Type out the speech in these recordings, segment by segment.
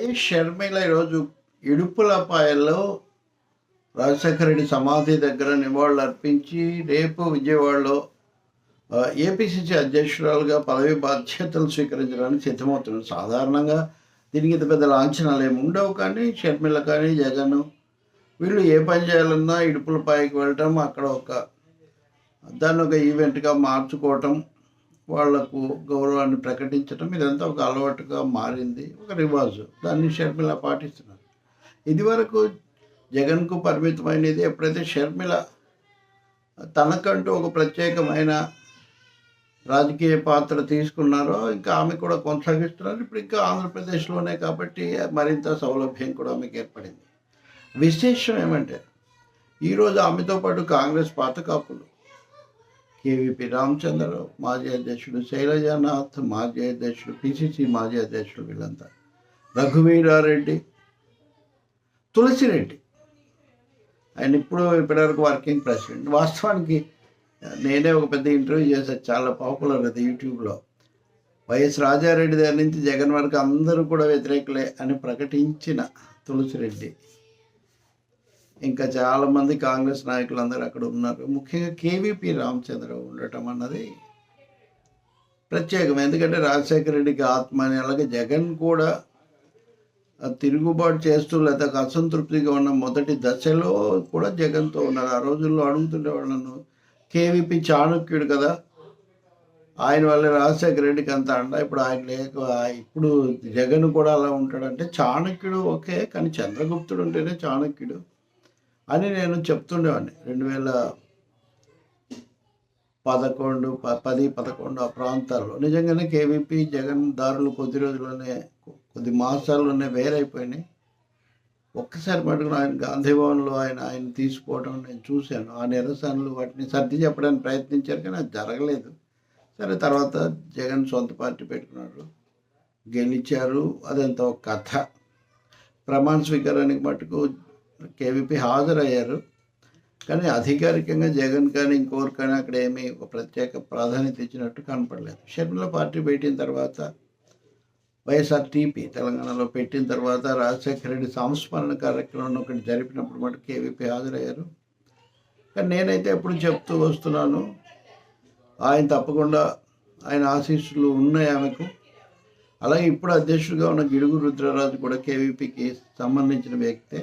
ఏ షర్మిల ఈరోజు ఇడుపులపాయల్లో రాజశేఖర రెడ్డి సమాధి దగ్గర నివాళులు అర్పించి రేపు విజయవాడలో ఏపీసీసీ అధ్యక్షురాలుగా పదవి బాధ్యతలు స్వీకరించడానికి సిద్ధమవుతున్నారు. సాధారణంగా దీనికి ఇంత పెద్ద లాంఛనాలు ఏమి ఉండవు కానీ షర్మిల కానీ జగన్ వీళ్ళు ఏ పని చేయాలన్నా ఇడుపులపాయకి వెళ్ళటం అక్కడ ఒక దాన్ని ఒక ఈవెంట్గా మార్చుకోవటం వాళ్ళకు గౌరవాన్ని ప్రకటించడం ఇదంతా ఒక అలవాటుగా మారింది ఒక రివాజు. దాన్ని షర్మిల పాటిస్తున్నారు. ఇదివరకు జగన్కు పరిమితమైనది ఎప్పుడైతే షర్మిల తనకంటూ ఒక ప్రత్యేకమైన రాజకీయ పాత్ర తీసుకున్నారో ఇంకా ఆమె కూడా కొనసాగిస్తున్నారు. ఇప్పుడు ఇంకా ఆంధ్రప్రదేశ్లోనే కాబట్టి మరింత సౌలభ్యం కూడా ఆమెకు ఏర్పడింది. విశేషం ఏమంటే ఈరోజు ఆమెతో పాటు కాంగ్రెస్ పాత కాపులు కేవీపీ రామచంద్రరావు మాజీ అధ్యక్షుడు శైలజానాథ్ మాజీ అధ్యక్షుడు పిసిసి మాజీ అధ్యక్షుడు వీళ్ళంతా. రఘువీరారెడ్డి తులసిరెడ్డి. ఆయన ఇప్పుడు ఇప్పటివరకు వర్కింగ్ ప్రెసిడెంట్. వాస్తవానికి నేనే ఒక పెద్ద ఇంటర్వ్యూ చేశాను చాలా పాపులర్ అది యూట్యూబ్లో. వైఎస్ రాజారెడ్డి దగ్గర నుంచి జగన్ వరకు అందరూ కూడా వ్యతిరేకులే అని ప్రకటించిన తులసిరెడ్డి. ఇంకా చాలామంది కాంగ్రెస్ నాయకులు అందరూ అక్కడ ఉన్నారు. ముఖ్యంగా కేవీపీ రామచంద్రరావు ఉండటం అన్నది ప్రత్యేకం. ఎందుకంటే రాజశేఖర రెడ్డికి ఆత్మ అని అలాగే జగన్ కూడా తిరుగుబాటు చేస్తూ లేదా అసంతృప్తిగా ఉన్న మొదటి దశలో కూడా జగన్తో ఉన్నారు. ఆ రోజుల్లో అడుగుతుండే వాళ్ళను కేవీపీ చాణక్యుడు కదా ఆయన వల్ల రాజశేఖర రెడ్డికి అంత అండ ఇప్పుడు ఆయన లేక ఇప్పుడు జగన్ కూడా అలా ఉంటాడంటే చాణక్యుడు ఓకే కానీ చంద్రగుప్తుడు ఉంటేనే చాణక్యుడు. అని నేను చెప్తుండేవాడిని. రెండు వేల పదకొండు ప పది పదకొండు ఆ ప్రాంతాల్లో. నిజంగానే కేవీపీ జగన్ దారులు కొద్ది రోజుల్లోనే కొద్ది మాసాల్లోనే వేరైపోయినాయి. ఒక్కసారి మటుకు ఆయన గాంధీభవన్లో ఆయన ఆయన తీసుకోవడం నేను చూశాను. ఆ నిరసనలు వాటిని సర్ది చెప్పడానికి ప్రయత్నించారు కానీ అది జరగలేదు. సరే తర్వాత జగన్ సొంత పార్టీ పెట్టుకున్నారు గెలిచారు. అదంతా ఒక కథ. ప్రమాణ స్వీకారానికి మటుకు కేవీపీ హాజరయ్యారు. కానీ అధికారికంగా జగన్ కానీ ఇంకోరు కానీ అక్కడ ఏమీ ఒక ప్రత్యేక ప్రాధాన్యత ఇచ్చినట్టు కనపడలేదు. షర్మిల పార్టీ పెట్టిన తర్వాత వైఎస్ఆర్ టీపీ తెలంగాణలో పెట్టిన తర్వాత రాజశేఖర రెడ్డి సంస్మరణ కార్యక్రమం ఒకటి జరిపినప్పుడు మటు కేవీపీ హాజరయ్యారు. కానీ నేనైతే ఎప్పుడు చెప్తూ వస్తున్నాను ఆయన తప్పకుండా ఆయన ఆశీస్సులు ఉన్నాయి ఆమెకు. అలాగే ఇప్పుడు అధ్యక్షుడిగా ఉన్న గిడుగు రుద్రరాజు కూడా కేవీపీకి సంబంధించిన వ్యక్తే.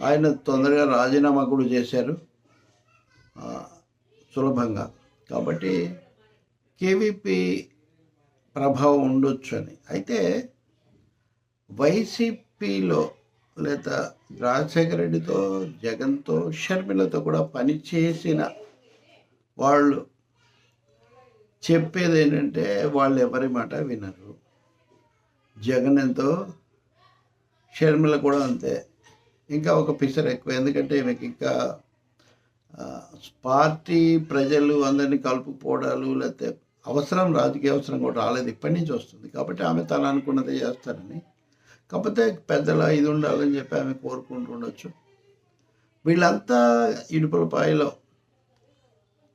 ఆయన తొందరగా రాజీనామా కూడా చేశారు. సులభంగా. కాబట్టి కేవీపీ ప్రభావం ఉండొచ్చు అని. అయితే వైసీపీలో లేదా రాజశేఖర రెడ్డితో జగన్తో షర్మిలతో కూడా పనిచేసిన వాళ్ళు చెప్పేది ఏంటంటే వాళ్ళు ఎవరి మాట వినరు. జగన్ ఎంతో షర్మిల కూడా అంతే. ఇంకా ఒక పిసర్ ఎక్కువ. ఎందుకంటే ఈమెకి ఇంకా పార్టీ ప్రజలు అందరినీ కలుపుకోవడాలు లేకపోతే అవసరం రాజకీయ అవసరం కూడా రాలేదు. ఇప్పటి నుంచి వస్తుంది. కాబట్టి ఆమె తను అనుకున్నది చేస్తారని. కాకపోతే పెద్దల ఇది ఉండాలని చెప్పి ఆమె కోరుకుంటూ ఉండొచ్చు. వీళ్ళంతా ఇడుపులపాయలో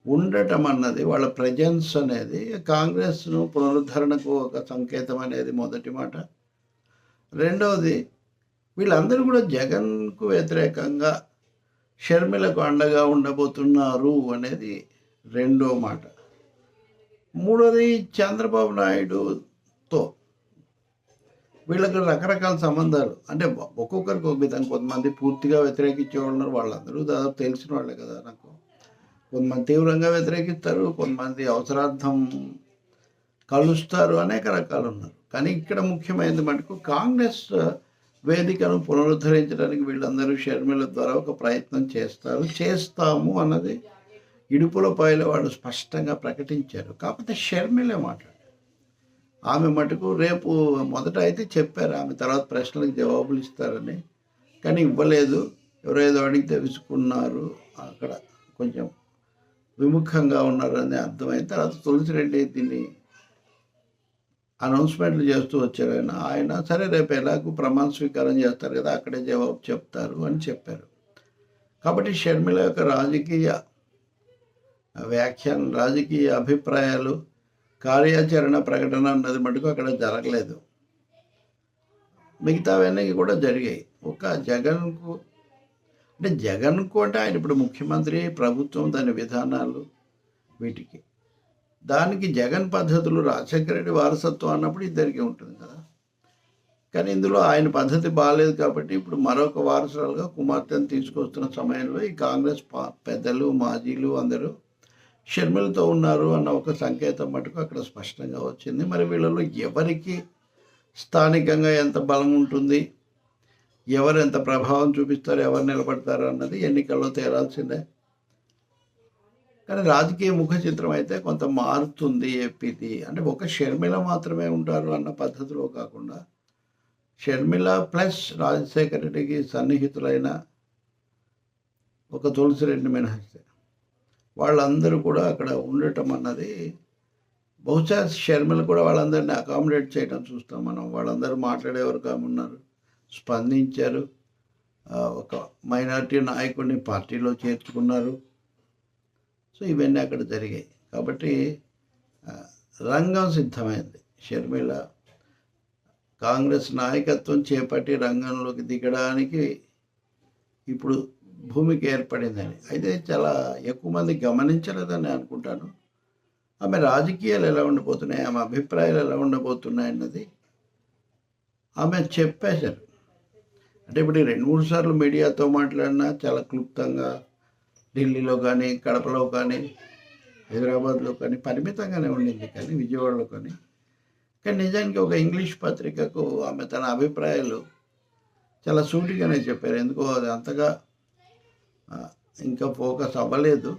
ఉండటం అన్నది వాళ్ళ ప్రజెన్స్ అనేది కాంగ్రెస్ను పునరుద్ధరణకు ఒక సంకేతం అనేది మొదటి మాట. రెండవది వీళ్ళందరూ కూడా జగన్కు వ్యతిరేకంగా షర్మిలకు అండగా ఉండబోతున్నారు అనేది రెండో మాట. మూడోది చంద్రబాబు నాయుడుతో వీళ్ళకి రకరకాల సంబంధాలు. అంటే ఒక్కొక్కరికి ఒక విధంగా కొంతమంది పూర్తిగా వ్యతిరేకించే వాళ్ళు వాళ్ళందరూ దాదాపు తెలిసిన వాళ్ళే కదా నాకు. కొంతమంది తీవ్రంగా వ్యతిరేకిస్తారు కొంతమంది అవసరార్థం కలుస్తారు అనేక రకాలు ఉన్నారు కానీ ఇక్కడ ముఖ్యమైనది మటుకు కాంగ్రెస్ వేదికను పునరుద్ధరించడానికి వీళ్ళందరూ షర్మిల ద్వారా ఒక ప్రయత్నం చేస్తారు. చేస్తాము అన్నది ఇడుపులపైలో వాళ్ళు స్పష్టంగా ప్రకటించారు. కాకపోతే షర్మిలే మాట్లాడారు. ఆమె మటుకు రేపు మొదట అయితే చెప్పారు. ఆమె తర్వాత ప్రశ్నలకు జవాబులు ఇస్తారని. కానీ ఇవ్వలేదు. ఎవరేదో అడిగితే విసుకున్నారు అక్కడ కొంచెం విముఖంగా ఉన్నారని అర్థమైన తర్వాత తులసిరెడ్డి దీన్ని అనౌన్స్మెంట్లు చేస్తూ వచ్చారు. ఆయన ఆయన సరే రేపు ఎలాగూ ప్రమాణ స్వీకారం చేస్తారు కదా అక్కడే జవాబు చెప్తారు అని చెప్పారు. కాబట్టి షర్మిల యొక్క రాజకీయ వ్యాఖ్యానం రాజకీయ అభిప్రాయాలు కార్యాచరణ ప్రకటన అన్నది మటుకు అక్కడ జరగలేదు. మిగతావన్నీ కూడా జరిగాయి. ఒక జగన్కు అంటే జగన్కు అంటే ఆయన ఇప్పుడు ముఖ్యమంత్రి ప్రభుత్వం దాని విధానాలు వీటికి దానికి జగన్ పద్ధతులు రాజశేఖర రెడ్డి వారసత్వం అన్నప్పుడు ఇద్దరికి ఉంటుంది కదా. కానీ ఇందులో ఆయన పద్ధతి బాగాలేదు కాబట్టి ఇప్పుడు మరొక వారసురాలుగా కుమార్తెను తీసుకొస్తున్న సమయంలో ఈ కాంగ్రెస్ పా- పెద్దలు మాజీలు అందరూ షర్మిలతో ఉన్నారు అన్న ఒక సంకేతం మటుకు అక్కడ స్పష్టంగా వచ్చింది. మరి వీళ్ళలో ఎవరికి స్థానికంగా ఎంత బలం ఉంటుంది ఎవరు ఎంత ప్రభావం చూపిస్తారు ఎవరు నిలబడతారు అన్నది ఎన్నికల్లో తేలాల్సిందే. కానీ రాజకీయ ముఖ చిత్రం అయితే కొంత మారుతుంది ఏపీది. అంటే ఒక షర్మిల మాత్రమే ఉంటారు అన్న పద్ధతిలో కాకుండా షర్మిల ప్లస్ రాజశేఖర రెడ్డికి సన్నిహితులైన ఒక తులసిరెడ్డి మినహాయిస్తే వాళ్ళందరూ కూడా అక్కడ ఉండటం అన్నది బహుశా షర్మిల కూడా వాళ్ళందరినీ అకామిడేట్ చేయడం చూస్తాం మనం. వాళ్ళందరూ మాట్లాడేవారు ఉన్నారు స్పందించారు. ఒక మైనారిటీ నాయకుడిని పార్టీలో చేర్చుకున్నారు. సో ఇవన్నీ అక్కడ జరిగాయి. కాబట్టి రంగం సిద్ధమైంది. షర్మిల కాంగ్రెస్ నాయకత్వం చేపట్టి రంగంలోకి దిగడానికి ఇప్పుడు భూమికి ఏర్పడిందని. అయితే చాలా ఎక్కువ మంది గమనించలేదని అనుకుంటాను. ఆమె రాజకీయాలు ఎలా ఉండిపోతున్నాయి ఆమె అభిప్రాయాలు ఎలా ఉండబోతున్నాయి అన్నది ఆమె చెప్పేశారు. అంటే ఇప్పుడు రెండు మూడు సార్లు మీడియాతో మాట్లాడినా చాలా క్లుప్తంగా ఢిల్లీలో కానీ కడపలో కానీ హైదరాబాద్లో కానీ పరిమితంగానే ఉండింది కానీ విజయవాడలో కానీ. కానీ నిజానికి ఒక ఇంగ్లీష్ పత్రికకు ఆమె తన అభిప్రాయాలు చాలా సూటిగానే చెప్పారు. ఎందుకో అది అంతగా ఇంకా ఫోకస్ అవ్వలేదు.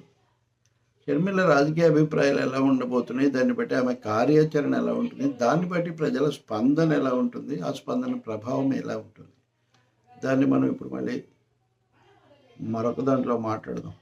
షర్మిల రాజకీయ అభిప్రాయాలు ఎలా ఉండబోతున్నాయి దాన్ని బట్టి ఆమె కార్యాచరణ ఎలా ఉంటుంది దాన్ని బట్టి ప్రజల స్పందన ఎలా ఉంటుంది ఆ స్పందన ప్రభావం ఎలా ఉంటుంది. దాన్ని మనం ఇప్పుడు మళ్ళీ మరొక దాంట్లో మాట్లాడదాం.